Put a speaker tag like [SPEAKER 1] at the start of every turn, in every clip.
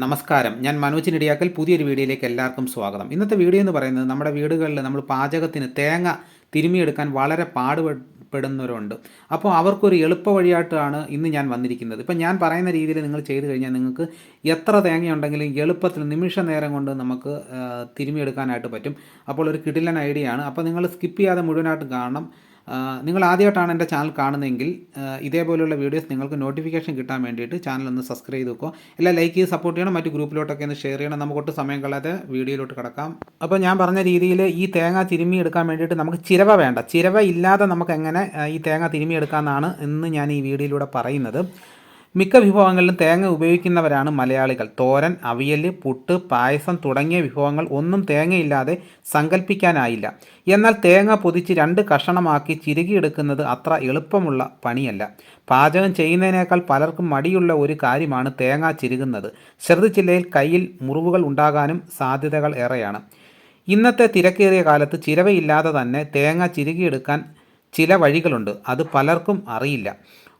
[SPEAKER 1] നമസ്കാരം. ഞാൻ മനോജ് നെടിയാക്കൽ. പുതിയൊരു വീഡിയോയിലേക്ക് എല്ലാവർക്കും സ്വാഗതം. ഇന്നത്തെ വീഡിയോ എന്ന് പറയുന്നത് നമ്മുടെ വീടുകളിൽ നമ്മൾ പാചകത്തിന് തേങ്ങ തിരുമിയെടുക്കാൻ വളരെ പാടുപെടുന്നവരുണ്ട്. അപ്പോൾ അവർക്കൊരു എളുപ്പ വഴിയായിട്ടാണ് ഇന്ന് ഞാൻ വന്നിരിക്കുന്നത്. ഇപ്പം ഞാൻ പറയുന്ന രീതിയിൽ നിങ്ങൾ ചെയ്തു കഴിഞ്ഞാൽ നിങ്ങൾക്ക് എത്ര തേങ്ങയുണ്ടെങ്കിലും എളുപ്പത്തിൽ നിമിഷ നേരം കൊണ്ട് നമുക്ക് തിരുമിയെടുക്കാനായിട്ട് പറ്റും. അപ്പോൾ ഒരു കിടിലൻ ഐഡിയ ആണ്. അപ്പോൾ നിങ്ങൾ സ്കിപ്പ് ചെയ്യാതെ മുഴുവനായിട്ട് കാണണം. നിങ്ങൾ ആദ്യമായിട്ടാണ് എന്റെ ചാനൽ കാണുന്നതെങ്കിൽ ഇതേപോലെയുള്ള വീഡിയോസ് നിങ്ങൾക്ക് നോട്ടിഫിക്കേഷൻ കിട്ടാൻ വേണ്ടിയിട്ട് ചാനൽ ഒന്ന് സബ്സ്ക്രൈബ് ചെയ്ത് വെക്കുക. എല്ലാം ലൈക്ക് ചെയ്ത് സപ്പോർട്ട് ചെയ്യണം മറ്റ് ഗ്രൂപ്പിലോട്ടൊക്കെ ഒന്ന് ഷെയർ ചെയ്യണം. നമുക്കൊട്ട് സമയം കളയാതെ വീഡിയോയിലോട്ട് കിടക്കാം. അപ്പോൾ ഞാൻ പറഞ്ഞ രീതിയിൽ ഈ തേങ്ങ തിരുമ്മി എടുക്കാൻ വേണ്ടിയിട്ട് നമുക്ക് ചിരവ വേണ്ട. ചിരവ ഇല്ലാതെ നമുക്ക് എങ്ങനെ ഈ തേങ്ങ തിരുമ്മി എടുക്കാമെന്നാണ് ഇന്ന് ഞാൻ ഈ വീഡിയോയിലൂടെ പറയുന്നത്. മിക്ക വിഭവങ്ങളിലും തേങ്ങ ഉപയോഗിക്കുന്നവരാണ് മലയാളികൾ. തോരൻ അവിയൽ പുട്ട് പായസം തുടങ്ങിയ വിഭവങ്ങൾ ഒന്നും തേങ്ങയില്ലാതെ സങ്കല്പിക്കാനായില്ല എന്നാൽ തേങ്ങ പൊതിച്ച് രണ്ട് കഷണമാക്കി ചിരുകിയെടുക്കുന്നത് അത്ര എളുപ്പമുള്ള പണിയല്ല. പാചകം ചെയ്യുന്നതിനേക്കാൾ പലർക്കും മടിയുള്ള ഒരു കാര്യമാണ് തേങ്ങ ചിരുകുന്നത്. ശ്രദ്ധിച്ചില്ലെങ്കിൽ കയ്യിൽ മുറിവുകൾ ഉണ്ടാകാനും സാധ്യതകൾ ഏറെയാണ്. ഇന്നത്തെ തിരക്കേറിയ കാലത്ത് ചിരവയില്ലാതെ തന്നെ തേങ്ങ ചിരുകിയെടുക്കാൻ ചില വഴികളുണ്ട്. അത് പലർക്കും അറിയില്ല.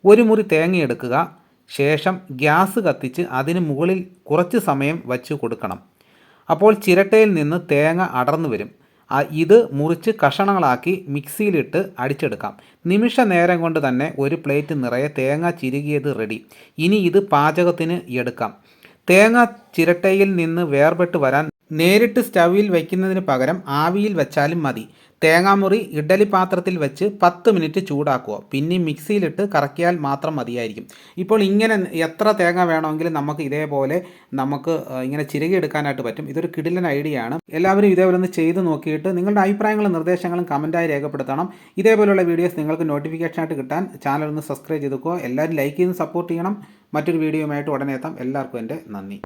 [SPEAKER 1] ഒരു മുറി തേങ്ങ എടുക്കുക ശേഷം ഗ്യാസ് കത്തിച്ച് അതിന് മുകളിൽ കുറച്ച് സമയം വച്ച് കൊടുക്കണം. അപ്പോൾ ചിരട്ടയിൽ നിന്ന് തേങ്ങ അടർന്നു വരും. ഇത് മുറിച്ച് കഷണങ്ങളാക്കി മിക്സിയിലിട്ട് അടിച്ചെടുക്കാം. നിമിഷ നേരം കൊണ്ട് തന്നെ ഒരു പ്ലേറ്റ് നിറയെ തേങ്ങ ചിരുകിയത് റെഡി. ഇനി ഇത് പാചകത്തിന് എടുക്കാം. തേങ്ങ ചിരട്ടയിൽ നിന്ന് വേർപെട്ട് വരാൻ നേരിട്ട് സ്റ്റൗവിൽ വയ്ക്കുന്നതിന് പകരം ആവിയിൽ വെച്ചാലും മതി. തേങ്ങാമുറി ഇഡലി പാത്രത്തിൽ വെച്ച് പത്ത് മിനിറ്റ് ചൂടാക്കുക. പിന്നെ മിക്സിയിലിട്ട് കറക്കിയാൽ മാത്രം മതിയായിരിക്കും. ഇപ്പോൾ ഇങ്ങനെ എത്ര തേങ്ങ വേണമെങ്കിലും നമുക്ക് ഇതേപോലെ നമുക്ക് ഇങ്ങനെ ചിരകി എടുക്കാനായിട്ട് പറ്റും. ഇതൊരു കിടിലൻ ഐഡിയ ആണ് എല്ലാവരും ഇതേപോലെ ഒന്ന് ചെയ്ത് നോക്കിയിട്ട് നിങ്ങളുടെ അഭിപ്രായങ്ങളും നിർദ്ദേശങ്ങളും കമന്റായി രേഖപ്പെടുത്തണം. ഇതേപോലെയുള്ള വീഡിയോസ് നിങ്ങൾക്ക് നോട്ടിഫിക്കേഷൻ ആയിട്ട് കിട്ടാൻ ചാനൽ ഒന്ന് സബ്സ്ക്രൈബ് ചെയ്തുക്കുക എല്ലാവരും ലൈക്ക് ചെയ്ത് സപ്പോർട്ട് ചെയ്യണം. മറ്റൊരു വീഡിയോയുമായിട്ട് ഉടനെ എത്താം. എല്ലാവർക്കും എന്റെ നന്ദി.